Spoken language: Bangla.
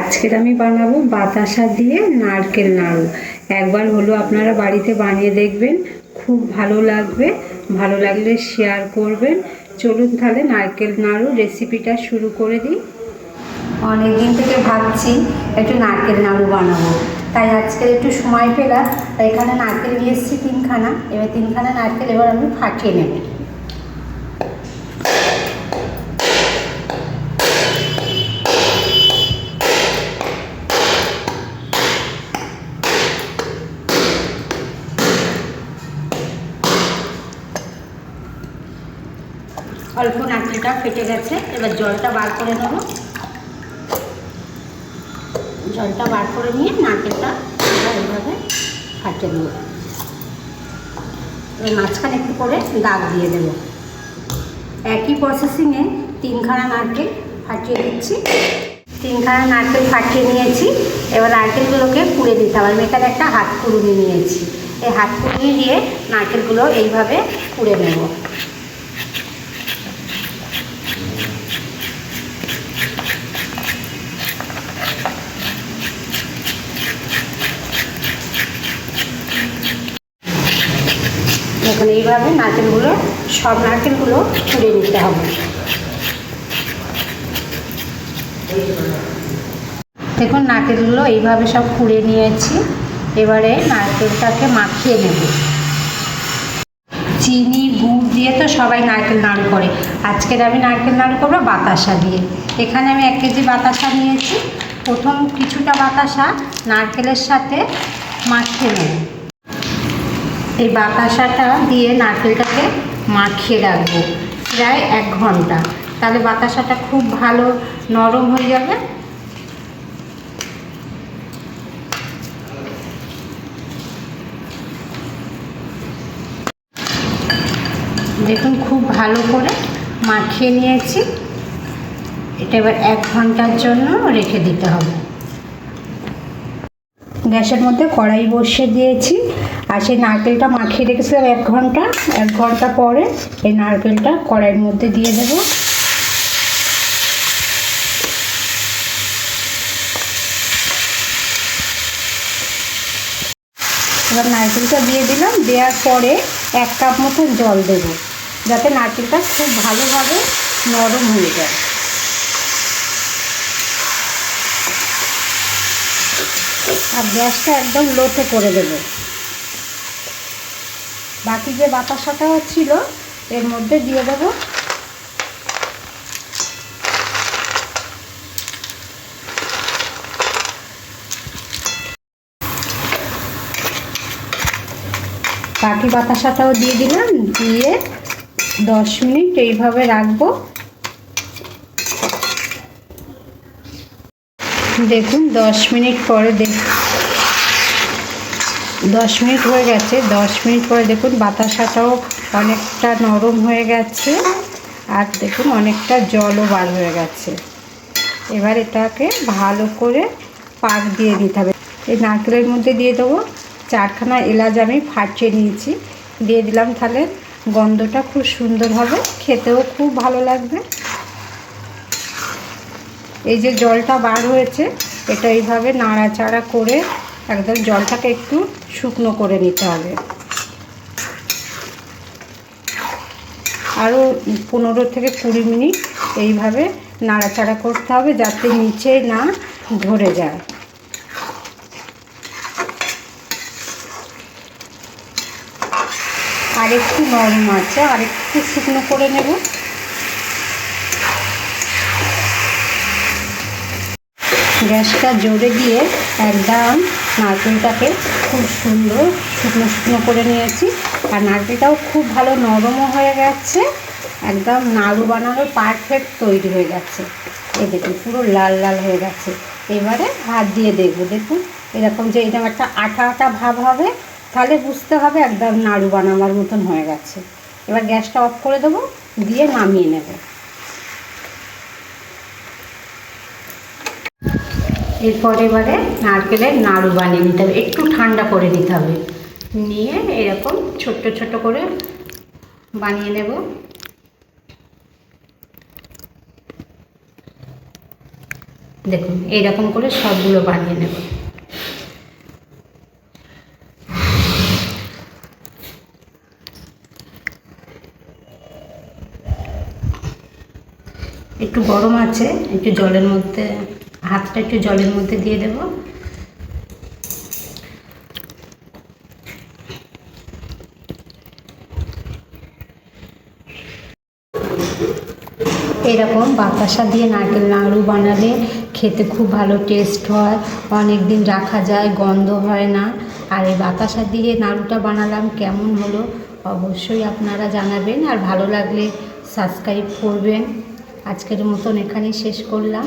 আজকের আমি বানাবো বাতাসা দিয়ে নারকেল নাড়ু। একবার হলো আপনারা বাড়িতে বানিয়ে দেখবেন, খুব ভালো লাগবে। ভালো লাগলে শেয়ার করবেন। চলুন তাহলে নারকেল নাড়ু রেসিপিটা শুরু করে দিই। অনেক দিন থেকে ভাবছি একটু নারকেল নাড়ু বানাবো। তাই আজকে একটু সময় পেলাম তাই এখানে নারকেল নিয়ে এসেছি তিনখানা। এবার তিনখানা নারকেল এবার আমি ফাটিয়ে নেব। অল্প নারকেলটা ফেটে গেছে, এবার জলটা বার করে নেব। জলটা বার করে নিয়ে নারকেলটা এইভাবে ফাটিয়ে দেবো এবার মাঝখানে একটু করে দাগ দিয়ে দেব। একই প্রসেসিংয়ে তিনখানা নারকেল ফাটিয়ে দিচ্ছি। তিনখানা নারকেল ফাটিয়ে নিয়েছি। এবার নারকেলগুলোকে পুড়ে দিতে হবে। আমি এখানে একটা হাত কুড়ুনি নিয়েছি। এই হাত কুড়ুনি দিয়ে নারকেলগুলো এইভাবে পুড়ে নেব। দেখুন এইভাবে নারকেলগুলো, সব নারকেলগুলো ছুঁড়ে নিতে হবে। দেখুন, নারকেলগুলো এইভাবে সব কুড়ে নিয়েছি। এবারে নারকেলটাকে মাখিয়ে নেব। চিনি, গুড় দিয়ে তো সবাই নারকেল নাড়ু করে। আজকের আমি নারকেল নাড়ু করব বাতাসা দিয়ে। এখানে আমি এক কেজি বাতাসা নিয়েছি। প্রথম কিছুটা বাতাসা নারকেলের সাথে মাখিয়ে নেব। এই বাতাসাটা দিয়ে নারকেলটাকে মাখিয়ে রাখব প্রায় এক ঘণ্টা। তাহলে বাতাসাটা খুব ভালো নরম হয়ে যাবে। দেখুন খুব ভালো করে মাখিয়ে নিয়েছি। এটা এবার এক ঘণ্টার জন্য রেখে দিতে হবে। গ্যাসের মধ্যে কড়াই বসিয়ে দিয়েছি। আর সেই নারকেলটা মাখিয়ে রেখেছিলাম এক ঘণ্টা এক ঘণ্টা পরে এই নারকেলটা কড়াইয়ের মধ্যে দিয়ে দেবো। এবার নারকেলটা দিয়ে দিলাম, দেওয়ার পরে এক কাপ মতো জল দেব, যাতে নারকেলটা খুব ভালোভাবে নরম হয়ে যায়। আর গ্যাসটা একদম লোতে করে দেব। বাকি যে বাতাসাটা ছিল, এর মধ্যে দিয়ে দেবো। বাকি বাতাসাটাও দিয়ে দিলাম, দিয়ে দশ মিনিট এইভাবে রাখব। দেখুন, দশ মিনিট পরে দেখ দশ মিনিট হয়ে গেছে। দশ মিনিট পরে দেখুন বাতাসাটাও অনেকটা নরম হয়ে গেছে আর দেখুন অনেকটা জলও বার হয়ে গেছে। এবার এটাকে ভালো করে পাক দিয়ে দিতে হবে। এই নারকেলের মধ্যে দিয়ে দেবো চারখানা এলাচ আমি ফাটিয়ে নিয়েছি। দিয়ে দিলাম তাহলে গন্ধটা খুব সুন্দর হবে, খেতেও খুব ভালো লাগবে। এই যে জলটা বার হয়েছে, এটা এইভাবে নাড়াচাড়া করে একদম জলটাকে একটু শুকনো করে নিতে হবে। আরও পনেরো থেকে কুড়ি মিনিট এইভাবে নাড়াচাড়া করতে হবে যাতে নিচে না ধরে যায়। আর একটু নরম আছে আর একটু শুকনো করে নেব। গ্যাসটা জোরে দিয়ে একদম নারকেলটাকে খুব সুন্দর শুকনো শুকনো করে নিয়েছি। আর নারকেলটাও খুব ভালো নরমও হয়ে গেছে, একদম নাড়ু বানানোর পারফেক্ট তৈরি হয়ে গেছে। এই দেখুন, পুরো লাল লাল হয়ে গেছে। এবারে হাত দিয়ে দেখব, দেখুন, এরকম যে এরকম একটা আটা আটা ভাব হবে, তাহলে বুঝতে হবে একদম নাড়ু বানাবার মতন হয়ে গেছে। এবার গ্যাসটা অফ করে দেবো, দিয়ে নামিয়ে নেব। এরপর এবারে নারকেলের নাড়ু বানিয়ে নিতে হবে। একটু ঠান্ডা করে নিতে হবে। নিয়ে এরকম ছোট্ট ছোট করে বানিয়ে নেব। দেখুন, এইরকম করে সবগুলো বানিয়ে নেব। একটু গরম আছে, একটু জলের মধ্যে হাতটা একটু জলের মধ্যে দিয়ে দেব। এরকম বাতাসা দিয়ে নারকেল নাড়ু বানালে খেতে খুব ভালো টেস্ট হয়। অনেক দিন রাখা যায়, গন্ধ হয় না। আর এই বাতাসা দিয়ে নাড়ুটা বানালাম কেমন হলো অবশ্যই আপনারা জানাবেন আর ভালো লাগলে সাবস্ক্রাইব করবেন। আজকের মতন এখানেই শেষ করলাম।